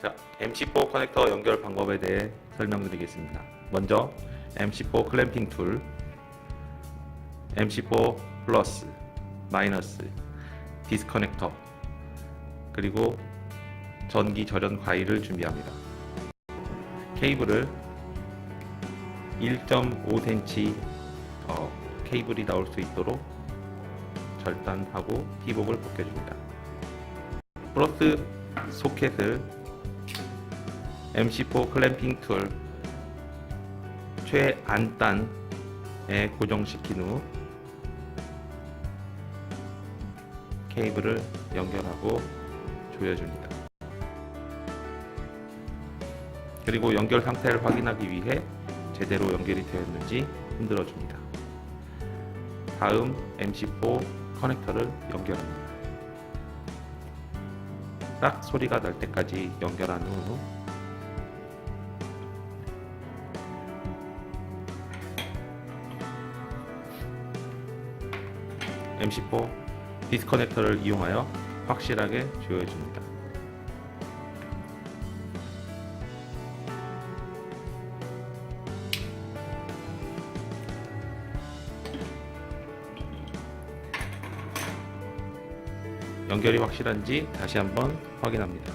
자, MC4 커넥터 연결 방법에 대해 설명드리겠습니다. 먼저 MC4 클램핑 툴, MC4 플러스, 마이너스, 디스커넥터, 그리고 전기 절연 과일을 준비합니다. 케이블을 1.5cm 어, 케이블이 나올 수 있도록 절단하고 티복을 벗겨줍니다. 플러스 소켓을 MC4 클램핑 툴 최안단에 고정시킨 후 케이블을 연결하고 조여줍니다. 그리고 연결 상태를 확인하기 위해 제대로 연결이 되었는지 흔들어 줍니다. 다음 MC4 커넥터를 연결합니다. 딱 소리가 날 때까지 연결한 후 MC4 디스커넥터를 이용하여 확실하게 조여줍니다. 연결이 확실한지 다시 한번 확인합니다.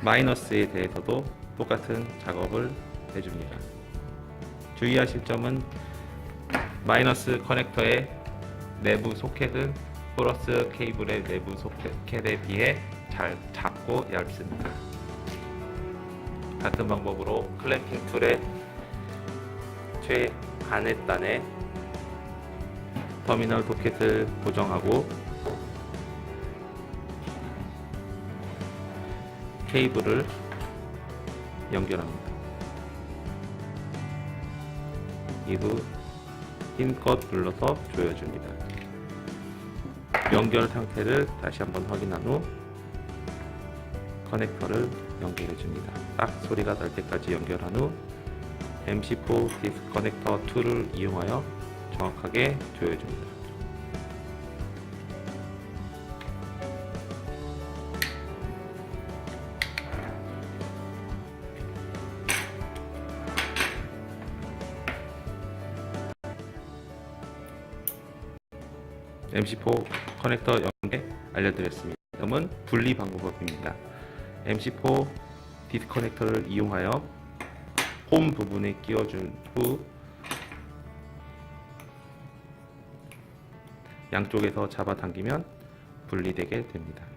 마이너스에 대해서도 똑같은 작업을 해줍니다. 주의하실 점은 마이너스 커넥터의 내부 소켓은 플러스 케이블의 내부 소켓에 비해 잘 작고 얇습니다. 같은 방법으로 클램핑 툴의 최안에 터미널 소켓을 고정하고 케이블을 연결합니다. 이후 힘껏 눌러서 조여줍니다. 연결 상태를 다시 한번 확인한 후 커넥터를 연결해 줍니다. 딱 소리가 날 때까지 연결한 후 MC4 디스커넥터 2를 이용하여 정확하게 조여줍니다. MC4 커넥터 연계 알려드렸습니다. 다음은 분리 방법입니다. MC4 디스 커넥터를 이용하여 홈 부분에 끼워준 후 양쪽에서 잡아당기면 분리되게 됩니다.